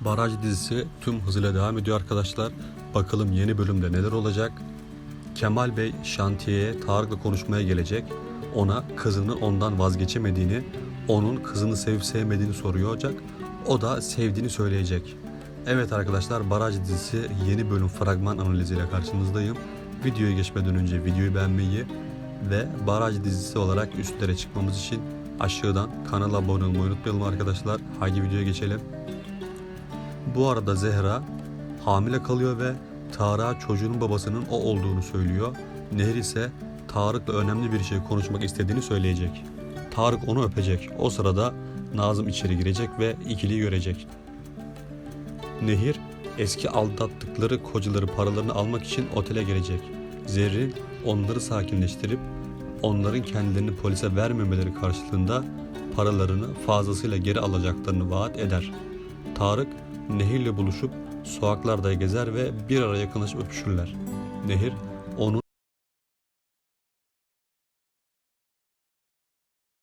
Baraj dizisi tüm hızıyla devam ediyor arkadaşlar. Bakalım yeni bölümde neler olacak? Kemal Bey şantiyeye Tarık'la konuşmaya gelecek. Ona kızının ondan vazgeçemediğini, onun kızını sevip sevmediğini soruyor olacak. O da sevdiğini söyleyecek. Evet arkadaşlar Baraj dizisi yeni bölüm fragman analiziyle karşınızdayım. Videoya geçmeden önce videoyu beğenmeyi ve Baraj dizisi olarak üstlere çıkmamız için aşağıdan kanala abone olmayı unutmayalım arkadaşlar. Haydi videoya geçelim. Bu arada Zehra hamile kalıyor ve Tarık'a çocuğunun babasının o olduğunu söylüyor. Nehir ise Tarık'la önemli bir şey konuşmak istediğini söyleyecek. Tarık onu öpecek. O sırada Nazım içeri girecek ve ikiliyi görecek. Nehir eski aldattıkları kocaları paralarını almak için otele gelecek. Zerrin onları sakinleştirip onların kendilerini polise vermemeleri karşılığında paralarını fazlasıyla geri alacaklarını vaat eder. Tarık Nehir'le buluşup sokaklarda gezer ve bir ara yakınlaşıp öpüşürler. Nehir onun